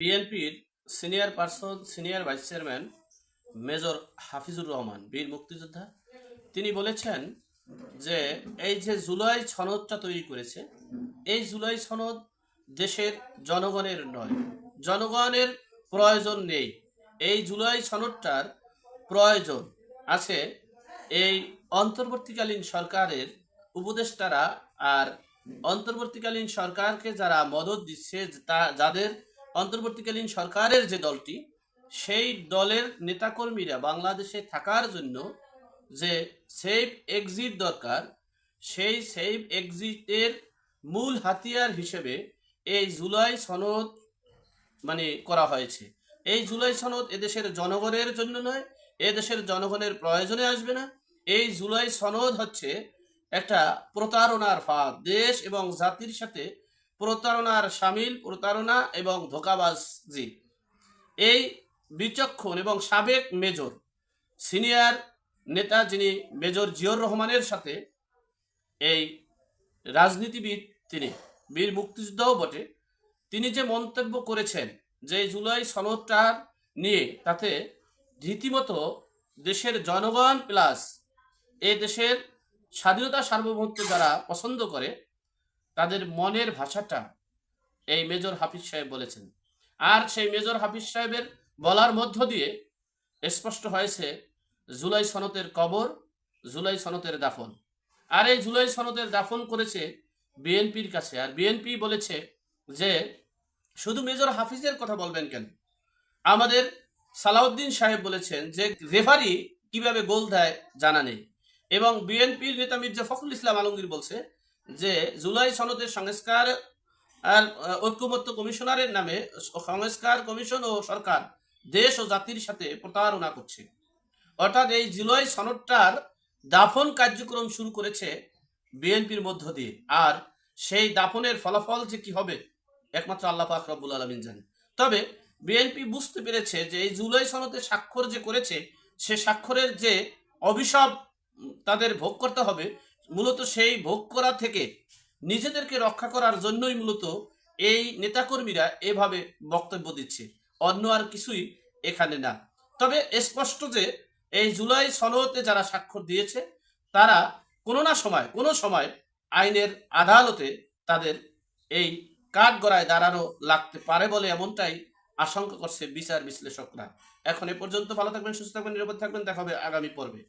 বিএনপির senior person, senior vice chairman major Hafizur Rahman, বীর মুক্তিযোদ্ধা। তিনি বলেছেন যে, এই যে জুলাই সনদটা তৈরি করেছে, এই জুলাই সনদ দেশের জনগণের নয়, জনগণের প্রয়োজন নেই। এই জুলাই সনদটার প্রয়োজন আছে এই অন্তর্বর্তীকালীন সরকারের উপদেষ্টারা আর অন্তর্বর্তীকালীন সরকারকে যারা মদত দিচ্ছে, তা, যাদের অন্তর্বর্তীকালীন সরকারের যে দলটি, সেই দলের নেতাকর্মীরা বাংলাদেশে থাকার জন্য যে সেফ এক্সিট দরকার, সেই সেফ এক্সিটের মূল হাতিয়ার হিসেবে এই জুলাই সনদ মানে করা হয়েছে। এই জুলাই সনদ এদেশের জনগণের জন্য নয়, এদেশের জনগণের প্রয়োজনে আসবে না। এই জুলাই সনদ হচ্ছে একটা প্রতারণার ফাঁদ। দেশ এবং জাতির সাথে প্রতারণার সামিল, প্রতারণা এবং ধোকাবাজি। এই বিচক্ষণ এবং সাবেক মেজর, সিনিয়র নেতা যিনি মেজর জিয়র রহমানের সাথে এই রাজনীতিবিদ তিনি, বীর মুক্তিযোদ্ধাও বটে। তিনি যে মন্তব্য করেছেন যে জুলাই সনদটা নিয়ে, তাতে রীতিমতো দেশের জনগণ প্লাস এ দেশের স্বাধীনতা সার্বভৌমত্ব যারা পছন্দ করে তাদের মনের ভাষাটা এই মেজর হাফিজ সাহেব বলেছেন। আর সেই মেজর হাফিজ সাহেবের বলার মধ্য দিয়ে স্পষ্ট হয়েছে, জুলাই সনতের কবর, জুলাই সনতের দাফন। আর এই জুলাই সনতের দাফন করেছে বিএনপির কাছে। আর বিএনপি বলেছে যে, শুধু মেজর হাফিজের কথা বলবেন কেন? আমাদের সালাউদ্দিন সাহেব বলেছেন যে, রেফারি কীভাবে গোল দেয় জানা নেই। এবং বিএনপির নেতা মির্জা ফখরুল ইসলাম আলমগীর বলছে যে জুলাই সনদের সংস্কার আর ঐক্যমত্য কমিশনারের নামে সংস্কার কমিশন ও সরকার, দেশ ও জাতির সাথে প্রতারণা করছে। অর্থাৎ এই জুলাই সনদটার দাফন কার্যক্রম শুরু করেছে বিএনপির মধ্য দিয়ে। আর সেই দাফনের ফলাফল যে কি হবে, একমাত্র আল্লাহ পাক রব্বুল আলমিন জানে তবে বিএনপি বুঝতে পেরেছে যে এই জুলাই সনদে স্বাক্ষর যে করেছে, সে স্বাক্ষরের যে অভিশাপ তাদের ভোগ করতে হবে মূলত সেই ভোগ করা থেকে নিজেদেরকে রক্ষা করার জন্যই মূলত এই নেতাকর্মীরা এভাবে বক্তব্য দিচ্ছে। অন্য আর কিছুই এখানে না। তবে স্পষ্ট যে এই জুলাই সনদে যারা স্বাক্ষর দিয়েছে, তারা কোনো না সময়, কোনো সময় আইনের আদালতে তাদের এই কাঠ গড়ায় দাঁড়ানো লাগতে পারে বলে এমনটাই আশঙ্কা করছে বিচার বিশ্লেষকরা। এখন এ পর্যন্ত ভালো থাকবেন, সুস্থ থাকবেন, নিরাপদ থাকবেন। দেখা হবে আগামী পর্বে।